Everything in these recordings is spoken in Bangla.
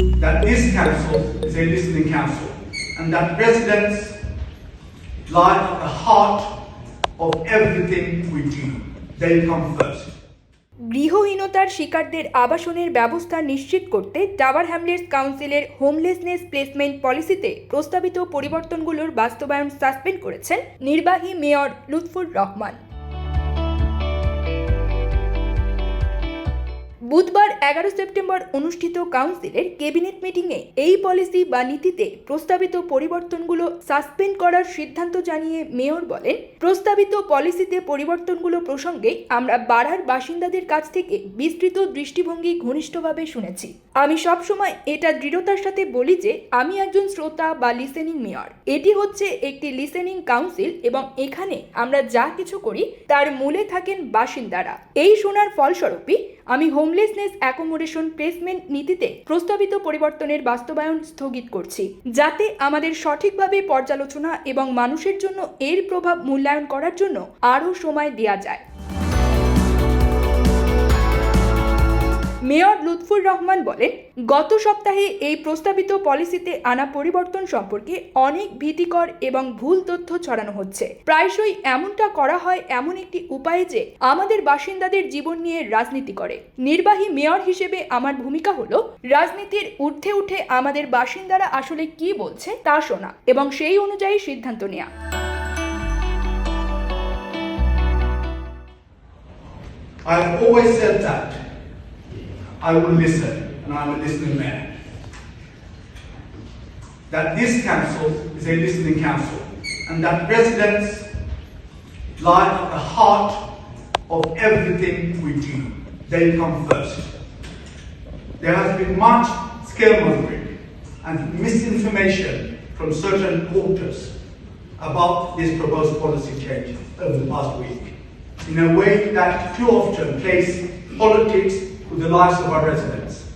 that this council is a listening council, and that residents lie at the heart of everything we do. They come first. গৃহহীনতার শিকারদের আবাসনের ব্যবস্থা নিশ্চিত করতে টাওয়ার হ্যামলেটস কাউন্সিলের হোমলেসনেস প্লেসমেন্ট পলিসিতে প্রস্তাবিত পরিবর্তনগুলোর বাস্তবায়ন সাসপেন্ড করেছেন নির্বাহী মেয়র লুৎফুর রহমান বুধবার এগারো সেপ্টেম্বর অনুষ্ঠিত কাউন্সিলের ক্যাবিনেট মিটিংয়ে এই পলিসি বা নীতিতে প্রস্তাবিত পরিবর্তনগুলো সাসপেন্ড করার সিদ্ধান্ত জানিয়ে মেয়র বলেন, প্রস্তাবিত পলিসিতে পরিবর্তনগুলো প্রসঙ্গে আমরা বাড়ার বাসিন্দাদের কাছ থেকে বিস্তৃত দৃষ্টিভঙ্গি ঘনিষ্ঠভাবে শুনেছি। আমি সবসময় এটা দৃঢ়তার সাথে বলি যে, আমি একজন শ্রোতা বা লিসেনিং মেয়র এটি হচ্ছে একটি লিসেনিং কাউন্সিল এবং এখানে আমরা যা কিছু করি, তার মূলে থাকেন বাসিন্দারা। এই শোনার ফলস্বরূপই আমি হোমলেসনেস অ্যাকোমোডেশন প্লেসমেন্ট নীতিতে প্রস্তাবিত পরিবর্তনের বাস্তবায়ন স্থগিত করছি, যাতে আমাদের সঠিকভাবে পর্যালোচনা এবং মানুষের জন্য এর প্রভাব মূল্যায়ন করার জন্য আরও সময় দেওয়া যায়। রহমান বলেন, গত সপ্তাহে এই প্রস্তাবিত পলিসিতে আনা পরিবর্তন সম্পর্কে অনেক ভীতিকর এবং ভুল তথ্য ছড়ানো হচ্ছে। প্রায়শই এমনটা করা হয় এমন একটি উপায়ে যে আমাদের বাসিন্দাদের জীবন নিয়ে রাজনীতি করে। নির্বাহী মেয়র হিসেবে আমার ভূমিকা হলো, রাজনীতির ঊর্ধ্বে উঠে আমাদের বাসিন্দারা আসলে কি বলছে তা শোনা এবং সেই অনুযায়ী সিদ্ধান্ত নেওয়া I have always said that I will listen, and I'm a listening man. That this council is a listening council, and that residents lie at the heart of everything we do. They come first. There has been much scaremongering and misinformation from certain quarters about this proposed policy change over the past week in a way that too often plays politics with the lives of our residents.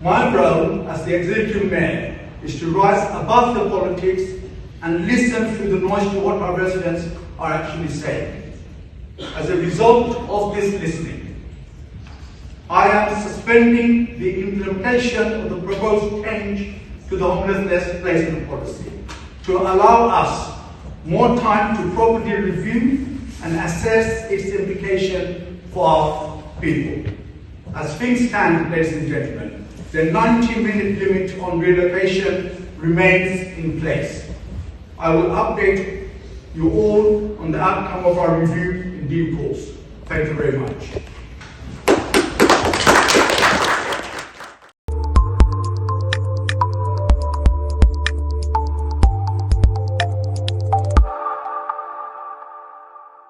My role as the executive mayor is to rise above the politics and listen through the noise to what our residents are actually saying. As a result of this listening, I am suspending the implementation of the proposed change to the homelessness placement policy to allow us more time to properly review and assess its implication for our people. As things stand, ladies and gentlemen, the 90 minute limit on relocation remains in place. I will update you all on the outcome of our review in due course. Thank you very much.